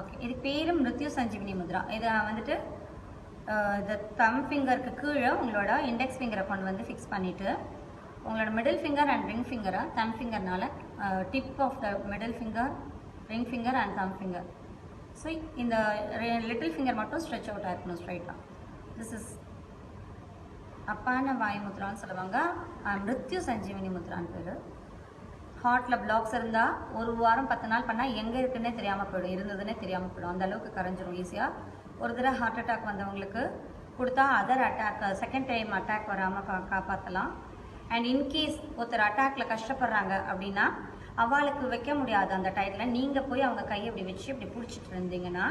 Okay இது பேர் மிருத்யு சஞ்சீவினி முத்ரா. இது வந்துட்டு இந்த தம் ஃபிங்கருக்கு கீழே உங்களோட இண்டெக்ஸ் ஃபிங்கரை கொண்டு வந்து ஃபிக்ஸ் பண்ணிவிட்டு உங்களோட மிடில் ஃபிங்கர் அண்ட் ரிங் ஃபிங்கரை thumb ஃபிங்கர்னால tip of the middle finger ring finger and thumb finger so இந்த லிட்டில் ஃபிங்கர் மட்டும் ஸ்ட்ரெச் அவுட் ஆகிருக்கணும் ஸ்ட்ரைட்டாக திஸ் இஸ் அப்பான வாய் முத்ரான்னு சொல்லுவாங்க. மிருத்யு சஞ்சீவினி முத்ரான்னு பேர். ஹார்ட்டில் பிளாக்ஸ் இருந்தால் ஒரு வாரம் பத்து நாள் பண்ணால் எங்கே இருக்குன்னே தெரியாமல் போயிடும். இருந்ததுன்னே தெரியாமல் போயிடும். அந்த அளவுக்கு கரைஞ்சிரும் ஈஸியாக ஒரு தடவை ஹார்ட் அட்டாக் வந்தவங்களுக்கு கொடுத்தா other attack second time attack வராமல் கா காப்பாற்றலாம் அண்ட் இன்கேஸ் ஒருத்தர் அட்டாக்ல கஷ்டப்படுறாங்க அப்படின்னா அவளுக்கு வைக்க முடியாது அந்த டயத்தில் நீங்கள் போய் அவங்க கையை இப்படி வச்சு இப்படி பிடிச்சிட்டு இருந்தீங்கன்னா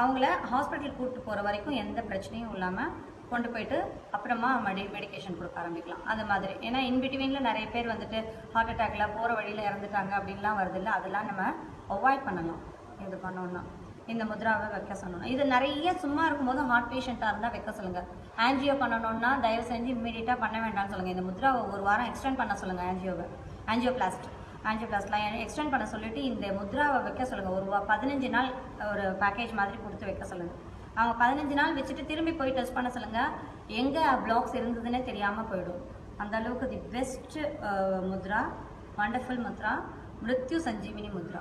அவங்கள ஹாஸ்பிட்டல் கூப்பிட்டு போகிற வரைக்கும் எந்த பிரச்சனையும் இல்லாமல் கொண்டு போயிட்டு அப்புறமா மெடி மெடிகேஷன் கொடுக்க ஆரம்பிக்கலாம். அந்த மாதிரி. ஏன்னா இன்பிட்வீனில் நிறைய பேர் வந்துட்டு ஹார்ட் அட்டாக்ல போகிற வழியில் இறந்துட்டாங்க அப்படின்லாம் வருது இல்லை? அதெல்லாம் நம்ம அவாய்ட் பண்ணலாம். இது பண்ணோன்னா இந்த முத்ராவை வைக்க சொல்லணும். இது நிறைய சும்மா இருக்கும்போது ஹார்ட் பேஷண்ட்டாக இருந்தால் வைக்க சொல்லுங்கள் ஆன்ஜியோ பண்ணணும்னா தயவு செஞ்சு இம்மீடியட்டாக பண்ண வேண்டாம்னு சொல்லுங்கள் இந்த முத்ராவை ஒரு வாரம் எக்ஸ்டெண்ட் பண்ண சொல்லுங்கள் ஆன்ஜியோவை ஆன்ஜியோ ப்ளாஸ்ட்டில் எக்ஸ்டெண்ட் பண்ண சொல்லிட்டு இந்த முத்ராவை வைக்க சொல்லுங்கள் ஒரு வா- பதினஞ்சு நாள் ஒரு பேக்கேஜ் மாதிரி கொடுத்து வைக்க சொல்லுங்கள் அவங்க பதினஞ்சு நாள் வச்சுட்டு திரும்பி போய் டெஸ்ட் பண்ண சொல்லுங்கள் எங்கே பிளாக்ஸ் இருந்ததுன்னே தெரியாமல் போயிடும். அந்த அளவுக்கு the best uh, mudra wonderful mudra Mrityu Sanjeevini mudra.